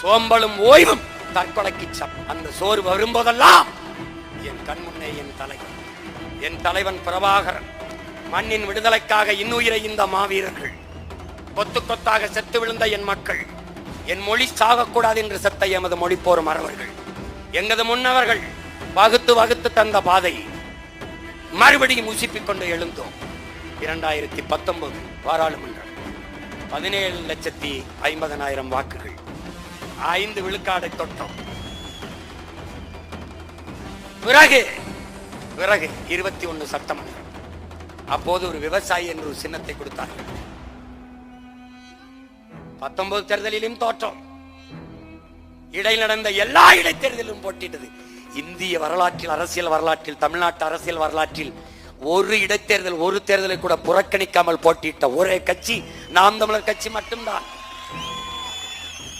சோம்பலும் ஓய்வும் தற்கொலைக்கு சம். அந்த சோறு வரும்போதெல்லாம் என் கண்முன்னே என் தலைவன் என் தலைவன் பிரபாகரன் மண்ணின் விடுதலைக்காக இன்னுயிரை இந்த மாவீரர்கள். கொத்து கொத்தாக செத்து விழுந்த என் மக்கள். என் மொழி சாகக்கூடாது என்று செத்த எமது மொழி போரும் அறவர்கள் எங்கது முன்னவர்கள் வகுத்து வகுத்து தந்த பாதை. மறுபடியும் உசிப்பிக் கொண்டு எழுந்தோம். இரண்டாயிரத்தி பத்தொன்பது பாராளுமன்றம். பதினேழு லட்சத்தி ஐம்பதனாயிரம் வாக்குகள். ஐந்து விழுக்காடை தொட்டோம். பிறகு? பிறகு இருபத்தி ஒன்னு சட்டமன்றம் அப்போது ஒரு விவசாயி என்று ஒரு சின்னத்தை கொடுத்தார்கள். பத்தொன்பது தேர்தலிலும் தோற்றோம். இடையில் நடந்த எல்லா இடைத்தேர்தலிலும் போட்டிட்டது இந்திய வரலாற்றில் அரசியல் வரலாற்றில் தமிழ்நாட்டு அரசியல் வரலாற்றில் ஒரு இடைத்தேர்தல் ஒரு தேர்தலை கூட புறக்கணிக்காமல் போட்டியிட்ட ஒரே கட்சி நாம் தமிழர் கட்சி மட்டும்தான்.